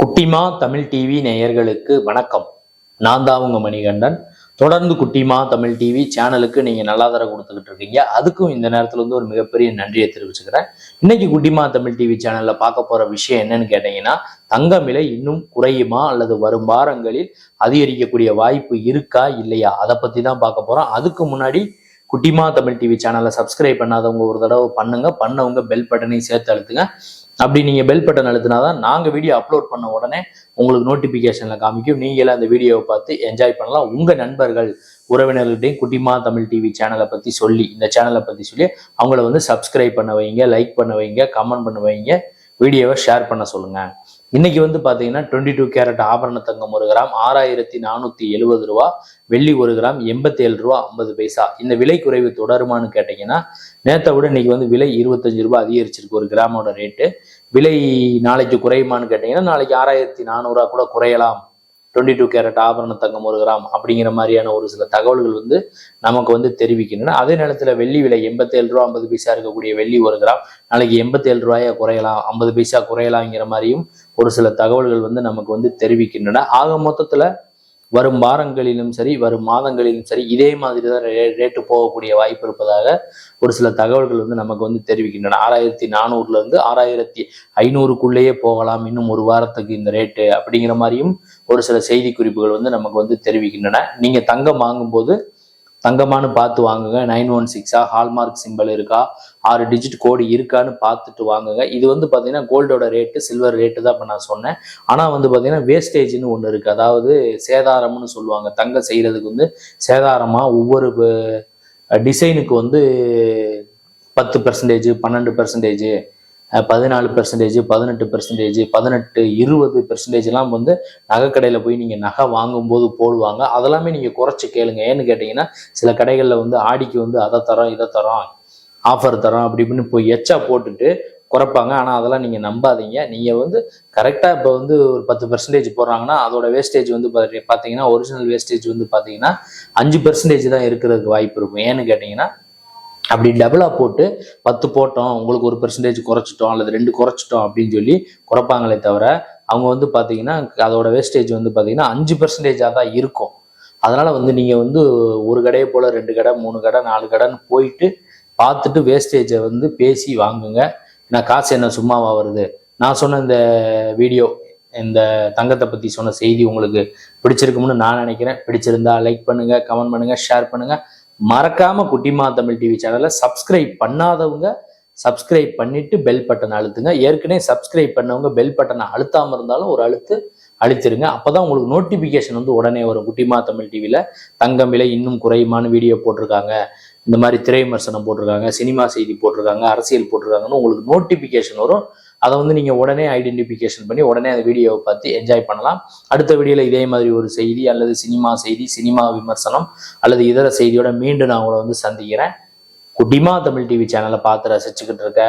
குட்டிமா தமிழ் டிவி நேயர்களுக்கு வணக்கம். நான் தான் உங்க மணிகண்டன். தொடர்ந்து குட்டிமா தமிழ் டிவி சேனலுக்கு நீங்க நல்லா தர கொடுத்துக்கிட்டு இருக்கீங்க. அதுக்கும் இந்த நேரத்துல வந்து ஒரு மிகப்பெரிய நன்றியை தெரிவிச்சுக்கிறேன். இன்னைக்கு குட்டிமா தமிழ் டிவி சேனல்ல பார்க்க போற விஷயம் என்னன்னு கேட்டீங்கன்னா தங்கம் விலை இன்னும் குறையுமா அல்லது வரும் வாரங்களில் அதிகரிக்கக்கூடிய வாய்ப்பு இருக்கா இல்லையா? அதை பத்தி தான் பார்க்க போறோம். அதுக்கு முன்னாடி குட்டிமா தமிழ் டிவி சேனலை சப்ஸ்கிரைப் பண்ணாதவங்க ஒரு தடவை பண்ணுங்க. பண்ணவங்க பெல் பட்டனையும் சேர்த்து அழுத்துங்க. அப்படி நீங்கள் பெல் பட்டன் அழுத்தினாதான் நாங்கள் வீடியோ அப்லோட் பண்ண உடனே உங்களுக்கு நோட்டிஃபிகேஷனில் காமிக்கும். நீங்களே அந்த வீடியோவை பார்த்து என்ஜாய் பண்ணலாம். உங்கள் நண்பர்கள் உறவினர்கள்ட்டையும் குட்டிமா தமிழ் டிவி சேனலை பற்றி சொல்லி இந்த சேனலை பற்றி சொல்லி அவங்கள வந்து சப்ஸ்கிரைப் பண்ண வைங்க லைக் பண்ண வைங்க கமெண்ட் பண்ண வைங்க வீடியோவை ஷேர் பண்ண சொல்லுங்க. இன்னைக்கு வந்து பார்த்தீங்கன்னா டுவெண்ட்டி டூ கேரட் ஆபரண தங்கம் ஒரு கிராம் ஆறாயிரத்தி நானூற்றி எழுபது ரூபா வெள்ளி ஒரு கிராம் எண்பத்தி ஏழு ரூபா ஐம்பது பைசா. இந்த விலை குறைவு தொடருமான்னு கேட்டீங்கன்னா நேற்றை விட இன்னைக்கு வந்து விலை இருபத்தஞ்சு ரூபாய் அதிகரிச்சிருக்கு ஒரு கிராமோட ரேட்டு விலை நாளைக்கு குறையுமான்னு கேட்டிங்கன்னா நாளைக்கு ஆறாயிரத்தி நானூறுரூவா கூட குறையலாம். டுவெண்ட்டி டூ கேரட் ஆபரண தங்கம் ஒரு கிராம் அப்படிங்கிற மாதிரியான ஒரு சில தகவல்கள் வந்து நமக்கு வந்து தெரிவிக்கின்றன. அதே நேரத்தில் வெள்ளி விலை எண்பத்தேழு ரூபா ஐம்பது பைசா இருக்கக்கூடிய வெள்ளி ஒரு கிராம் நாளைக்கு எண்பத்தேழு ரூபாயா குறையலாம். ஐம்பது பைசா குறையலாங்கிற மாதிரியும் ஒரு சில தகவல்கள் வந்து நமக்கு வந்து தெரிவிக்கின்றன. ஆக மொத்தத்தில் வரும் வாரங்களிலும் சரி வரும் மாதங்களிலும் சரி இதே மாதிரி தான் ரே ரேட்டு போகக்கூடிய வாய்ப்பு இருப்பதாக ஒரு சில தகவல்கள் வந்து நமக்கு வந்து தெரிவிக்கின்றன. ஆறாயிரத்தி நானூறுலேருந்து ஆறாயிரத்தி ஐநூறுக்குள்ளேயே போகலாம் இன்னும் ஒரு வாரத்துக்கு இந்த ரேட்டு அப்படிங்கிற மாதிரியும் ஒரு சில செய்தி குறிப்புகள் வந்து நமக்கு வந்து தெரிவிக்கின்றன. நீங்கள் தங்கம் வாங்கும்போது தங்கமானு பார்த்து வாங்குங்க. நைன் ஒன் சிக்ஸா ஹால்மார்க் சிம்பிள் இருக்கா? ஆறு டிஜிட் கோடு இருக்கான்னு பார்த்துட்டு வாங்குங்க. இது வந்து பார்த்தீங்கன்னா கோல்டோட ரேட்டு சில்வர் ரேட்டு தான் இப்போ நான் சொன்னேன். ஆனால் வந்து பார்த்தீங்கன்னா வேஸ்டேஜ்னு ஒன்று இருக்குது அதாவது சேதாரம்னு சொல்லுவாங்க. தங்கம் செய்கிறதுக்கு வந்து சேதாரமாக ஒவ்வொரு டிசைனுக்கு வந்து பத்து பெர்சன்டேஜ் பன்னெண்டு பெர்சன்டேஜ் பதினாலு பெர்சன்டேஜ் பதினெட்டு பெர்சன்டேஜ் பதினெட்டு இருபது பெர்சன்டேஜ்லாம் வந்து நகைக்கடையில் போய் நீங்கள் நகை வாங்கும்போது போடுவாங்க. அதெல்லாமே நீங்கள் குறைச்சி கேளுங்க. ஏன்னு கேட்டிங்கன்னா சில கடைகளில் வந்து ஆடிக்கு வந்து அதை தரோம் இதை தரோம் ஆஃபர் தரோம் அப்படி இப்படின்னு போய் எச்சா போட்டுட்டு குறைப்பாங்க. ஆனால் அதெல்லாம் நீங்கள் நம்பாதீங்க. நீங்கள் வந்து கரெக்டாக இப்போ வந்து ஒரு பத்து பெர்சன்டேஜ் போடுறாங்கன்னா அதோட வேஸ்டேஜ் வந்து பார்த்தீங்கன்னா ஒரிஜினல் வேஸ்டேஜ் வந்து பார்த்தீங்கன்னா அஞ்சு பெர்சன்டேஜ் தான் இருக்கிறதுக்கு வாய்ப்பு இருக்கும். ஏன்னு கேட்டிங்கன்னா அப்படி டபுளாக போட்டு பத்து போட்டோம் உங்களுக்கு ஒரு பெர்சன்டேஜ் குறைச்சிட்டோம் அல்லது ரெண்டு குறைச்சிட்டோம் அப்படின்னு சொல்லி குறைப்பாங்களே தவிர அவங்க வந்து பார்த்தீங்கன்னா அதோட வேஸ்டேஜ் வந்து பார்த்தீங்கன்னா அஞ்சு பெர்சன்டேஜாக தான் இருக்கும். அதனால் வந்து நீங்கள் வந்து ஒரு கடையை போல் ரெண்டு கடை மூணு கடை நாலு கடைன்னு போயிட்டு பார்த்துட்டு வேஸ்டேஜை வந்து பேசி வாங்குங்க. நான் காசு என்ன சும்மாவா வருது? நான் சொன்ன இந்த வீடியோ இந்த தங்கத்தை பற்றி சொன்ன செய்தி உங்களுக்கு பிடிச்சிருக்கும்னு நான் நினைக்கிறேன். பிடிச்சிருந்தா லைக் பண்ணுங்கள் கமெண்ட் பண்ணுங்க ஷேர் பண்ணுங்கள் மறக்காம குட்டிமா தமிழ் டிவி சேனலை சப்ஸ்கிரைப் பண்ணாதவங்க சப்ஸ்கிரைப் பண்ணிட்டு பெல் பட்டனை அழுத்துங்க. ஏற்கனவே சப்ஸ்கிரைப் பண்ணவங்க பெல் பட்டனை அழுத்தாம இருந்தாலும் ஒரு அழுத்து அழுத்திருங்க. அப்பதான் உங்களுக்கு நோட்டிபிகேஷன் வந்து உடனே வரும். குட்டிமா தமிழ் டிவியில தங்கம் விலை இன்னும் குறையுமான வீடியோ போட்டிருக்காங்க. இந்த மாதிரி திரை விமர்சனம் போட்டிருக்காங்க. சினிமா செய்தி போட்டிருக்காங்க. அரசியல் போட்டிருக்காங்கன்னு உங்களுக்கு நோட்டிபிகேஷன் வரும். அதை வந்து நீங்கள் உடனே ஐடென்டிஃபிகேஷன் பண்ணி உடனே அந்த வீடியோவை பார்த்து என்ஜாய் பண்ணலாம். அடுத்த வீடியோல இதே மாதிரி ஒரு செய்தி அல்லது சினிமா செய்தி சினிமா விமர்சனம் அல்லது இதர செய்தியோட மீண்டும் நான் உங்களை வந்து சந்திக்கிறேன். குட்டிமா தமிழ் டிவி சேனலை பார்த்து ரசிச்சுக்கிட்டு இருக்க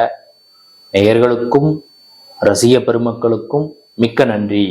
நேயர்களுக்கும் ரசிக பெருமக்களுக்கும் மிக்க நன்றி.